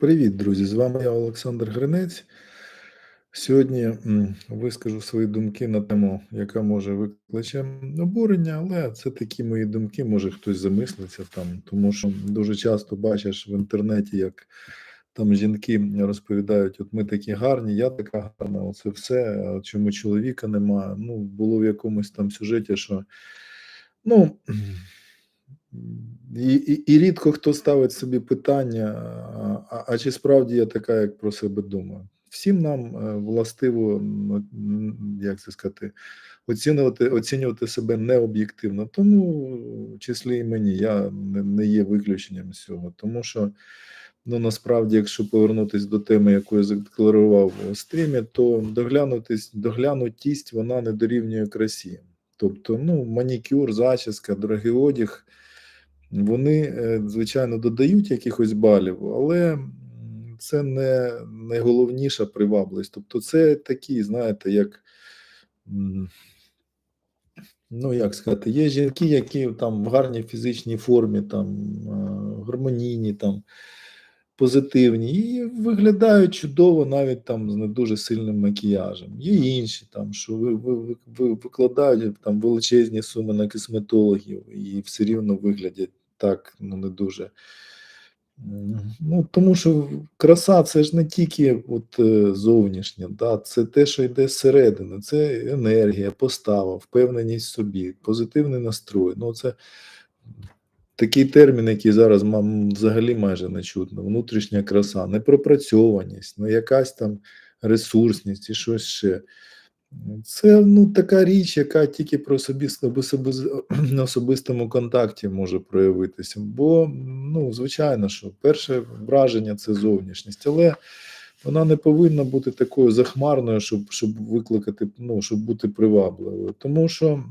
Привіт, друзі! З вами я, Олександр Гринець. Сьогодні вискажу свої думки на тему, яка може викличе обурення, але це такі мої думки, може хтось замислиться там, тому що дуже часто бачиш в інтернеті, як там жінки розповідають: от ми такі гарні, я така гарна, оце все, чому чоловіка немає. Ну, було в якомусь там сюжеті, що ну. І, і, і рідко хто ставить собі питання, а, а чи справді я така, як про себе думаю. Всім нам е, властиво, як це сказати, оцінювати, оцінювати себе необ'єктивно. Тому, в числі і мені, я не є виключенням з цього. Тому що, ну насправді, якщо повернутися до теми, яку я задекларував у стрімі, то доглянутись, доглянутість вона не дорівнює красі. Тобто, ну, манікюр, зачіска, дорогий одяг, вони, е, звичайно, додають якихось балів, але це не найголовніша привабливість. Тобто, це такі, знаєте, як. Ну, як сказати, є жінки, які там в гарній фізичній формі, там е, гармонійні, там позитивні, і виглядають чудово навіть там з не дуже сильним макіяжем. Є інші там, що ви, ви, ви, ви викладають там величезні суми на косметологів і все рівно виглядять так, ну не дуже. Ну, тому що краса це ж не тільки от, е, зовнішнє, да, це те, що йде зсередини, це енергія, постава, впевненість в собі, позитивний настрой. Ну, це такий термін, який зараз взагалі майже не чутно. Внутрішня краса, непропрацьованість, ну, якась там ресурсність і щось ще. Це ну, така річ, яка тільки про собі на особистому контакті може проявитися. Бо, ну, звичайно, що перше враження це зовнішність, але вона не повинна бути такою захмарною, щоб щоб викликати, ну, щоб бути привабливою. Тому що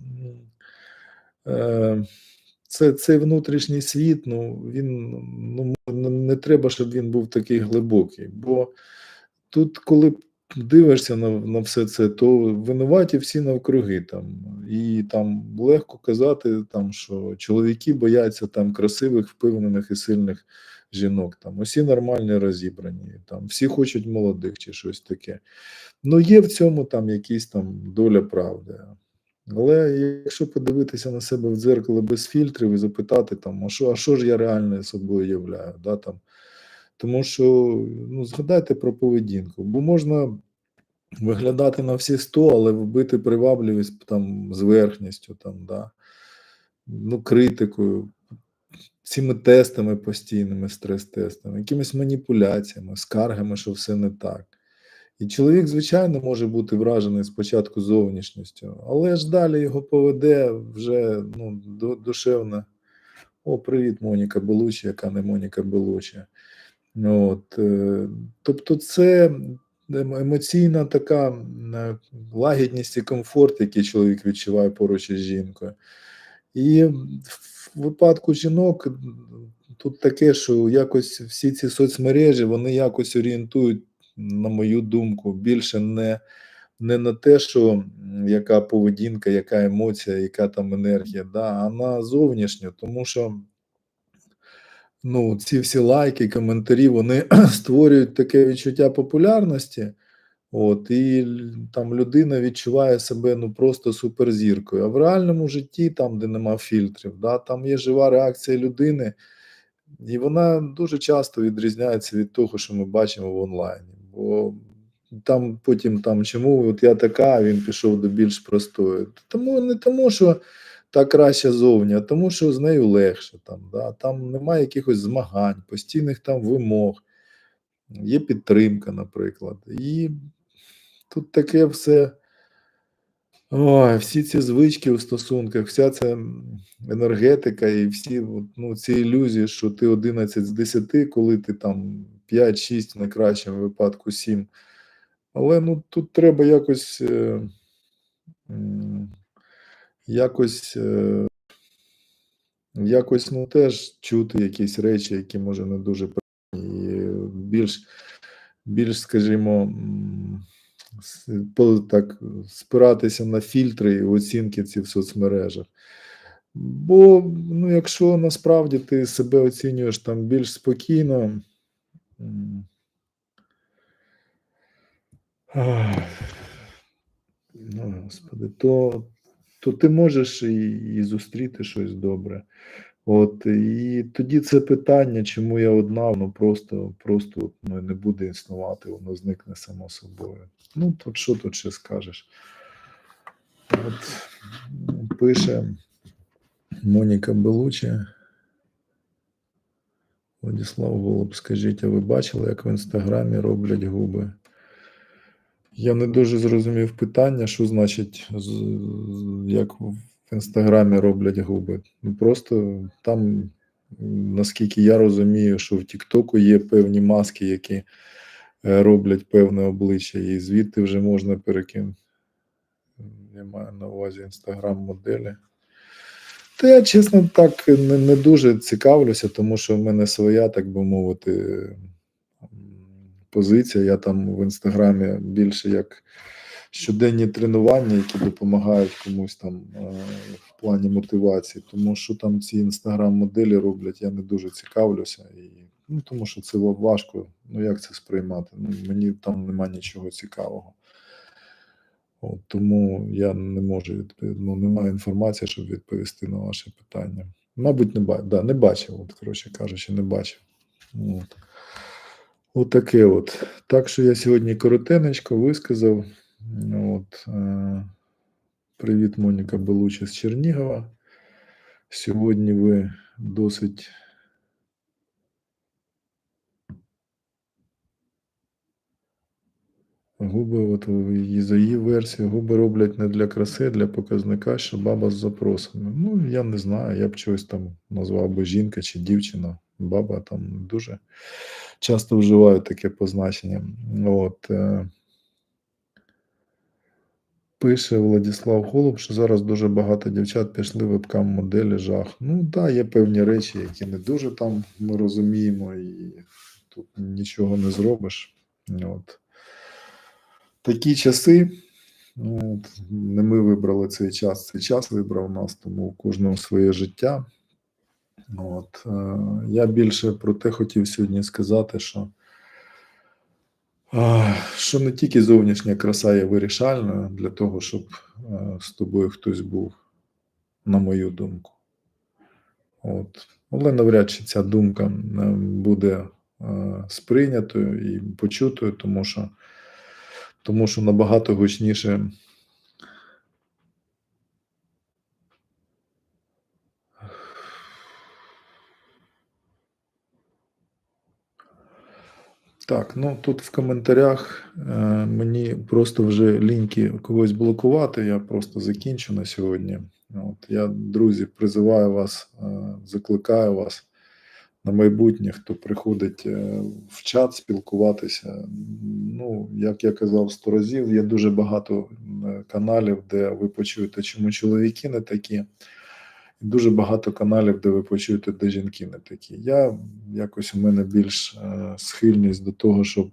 е, це, цей внутрішній світ, ну, він ну, не треба, щоб він був такий глибокий. Бо тут, коли дивишся на, на все це, то винуваті всі навкруги там. І там легко казати, там, що чоловіки бояться там красивих, впевнених і сильних жінок. Там усі нормальні розібрані, там всі хочуть молодих чи щось таке. Ну, є в цьому там якісь там доля правди. Але якщо подивитися на себе в дзеркало без фільтрів і запитати, там, а що, а що ж я реально собою являю? Да, там, тому що ну, згадайте про поведінку, бо можна виглядати на всі 100, але вбити привабливість там, зверхністю, там, да, ну, критикою, цими тестами постійними, стрес-тестами, якимись маніпуляціями, скаргами, що все не так. І чоловік, звичайно, може бути вражений спочатку зовнішністю, але ж далі його поведе вже ну, душевно. О, привіт, Моніка Белучі, яка не Моніка Белучі. От, е, Тобто, це емоційна така е, лагідність і комфорт, який чоловік відчуває поруч із жінкою. І в випадку жінок тут таке, що якось всі ці соцмережі вони якось орієнтують, на мою думку, більше не не на те, що яка поведінка, яка емоція, яка там енергія, да, а на зовнішню, тому що ну, ці всі лайки, коментарі, вони створюють таке відчуття популярності. От, і там людина відчуває себе ну просто суперзіркою. А в реальному житті, там, де нема фільтрів, да, там є жива реакція людини, і вона дуже часто відрізняється від того, що ми бачимо в онлайні. Бо там потім там чому от я така, він пішов до більш простої. Тому не тому, що та краща зовні, тому, що з нею легше. Там да? там немає якихось змагань, постійних там вимог, є підтримка, наприклад. І тут таке все. Ой, всі ці звички у стосунках, вся ця енергетика і всі ну, ці ілюзії, що ти 11 з 10, коли ти там 5-6, в найкращому випадку 7. Але ну, тут треба якось. Е, якось е, якось ну, теж чути якісь речі, які може не дуже і більш, більш, скажімо, так, спиратися на фільтри і оцінки ці в соцмережах. Бо ну, якщо насправді ти себе оцінюєш там більш спокійно, ну, господи, то, то ти можеш і, і зустріти щось добре. От, і тоді це питання, чому я одна, воно просто, просто ну, не буде існувати, воно зникне само собою. Ну, тут що тут ще скажеш? От, пише Моніка Белучі. Владислав Голуб, скажіть, а ви бачили, як в інстаграмі роблять губи? Я не дуже зрозумів питання, що значить, як в інстаграмі роблять губи. Ну просто там, наскільки я розумію, що в Тіктоку є певні маски, які е, роблять певне обличчя, і звідти вже можна перекинути. Я маю на увазі інстаграм-моделі. Та я, чесно, так не, не дуже цікавлюся, тому що в мене своя, так би мовити, позиція. Я там в інстаграмі більше як щоденні тренування, які допомагають комусь там е, в плані мотивації. Тому що там ці інстаграм-моделі роблять, я не дуже цікавлюся. І, ну, тому що це важко. Ну як це сприймати? Ну, мені там нема нічого цікавого. От, тому я не можу відповісти, ну, немає інформації, щоб відповісти на ваше питання. Мабуть, не бачив. Да, не бачив, от, коротше кажучи, не бачив. От. От от. Так що я сьогодні коротенечко висказав. От, е, привіт, Моніка Белучі з Чернігова. Сьогодні ви досить Губи, от за її версією, губи роблять не для краси, а для показника, що баба з запросами. Ну, я не знаю, я б чогось там назвав би жінка чи дівчина. Баба там дуже часто вживають таке позначення. От, е, пише Владислав Голуб, що зараз дуже багато дівчат пішли вебкам моделі жах. Ну, так, да, є певні речі, які не дуже там ми розуміємо, і тут нічого не зробиш. От такі часи. Ну, от, не ми вибрали цей час, цей час вибрав нас, тому у кожного своє життя. От, е, я більше про те хотів сьогодні сказати, що, е, що не тільки зовнішня краса є вирішальною для того, щоб е, з тобою хтось був, на мою думку. От. Але навряд чи ця думка буде сприйнятою і почутою, тому що тому що набагато гучніше. Так, ну тут в коментарях е, мені просто вже ліньки когось блокувати. Я просто закінчу на сьогодні. От я, друзі, призиваю вас, е, закликаю вас на майбутнє, хто приходить е, в чат спілкуватися. Ну, як я казав сто разів, є дуже багато е, каналів, де ви почуєте, чому чоловіки не такі. І дуже багато каналів, де ви почуєте, де жінки не такі. Я якось у мене більш е, схильність до того, щоб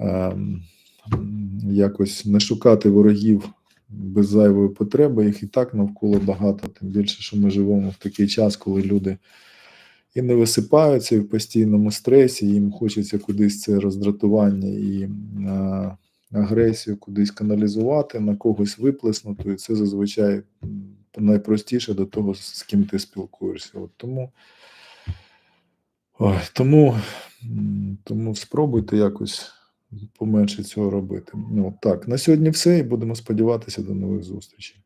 е, якось не шукати ворогів без зайвої потреби. Їх і так навколо багато. Тим більше, що ми живемо в такий час, коли люди і не висипаються і в постійному стресі, їм хочеться кудись це роздратування і е, агресію кудись каналізувати, на когось виплеснути. І це зазвичай найпростіше до того, з ким ти спілкуєшся. От тому, ой, тому, тому спробуйте якось поменше цього робити. Ну, так, на сьогодні все, і будемо сподіватися до нових зустрічей.